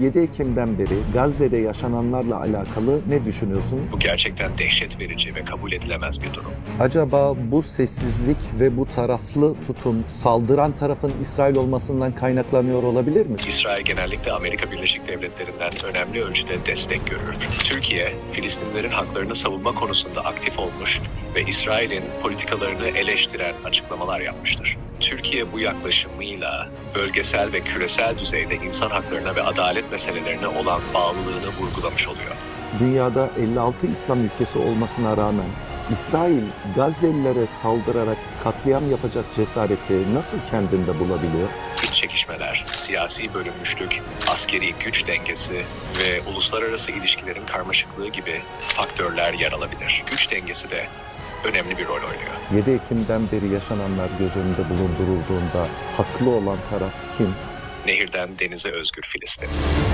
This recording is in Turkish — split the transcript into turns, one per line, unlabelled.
7 Ekim'den beri Gazze'de yaşananlarla alakalı ne düşünüyorsun?
Bu gerçekten dehşet verici ve kabul edilemez bir durum.
Acaba bu sessizlik ve bu taraflı tutum saldıran tarafın İsrail olmasından kaynaklanıyor olabilir mi?
İsrail genellikle Amerika Birleşik Devletleri'nden önemli ölçüde destek görür. Türkiye, Filistinlerin haklarını savunma konusunda aktif olmuş ve İsrail'in politikalarını eleştiren açıklamalar yapmıştır. Türkiye bu yaklaşımıyla bölgesel ve küresel düzeyde insan haklarına ve adalet meselelerine olan bağlılığını vurgulamış oluyor.
Dünyada 56 İslam ülkesi olmasına rağmen İsrail Gazze'lilere saldırarak katliam yapacak cesareti nasıl kendinde bulabiliyor?
İç çekişmeler, siyasi bölünmüşlük, askeri güç dengesi ve uluslararası ilişkilerin karmaşıklığı gibi faktörler yer alabilir. Güç dengesi de önemli bir rol oynuyor.
7 Ekim'den beri yaşananlar göz önünde bulundurulduğunda haklı olan taraf kim?
Nehirden denize özgür Filistin.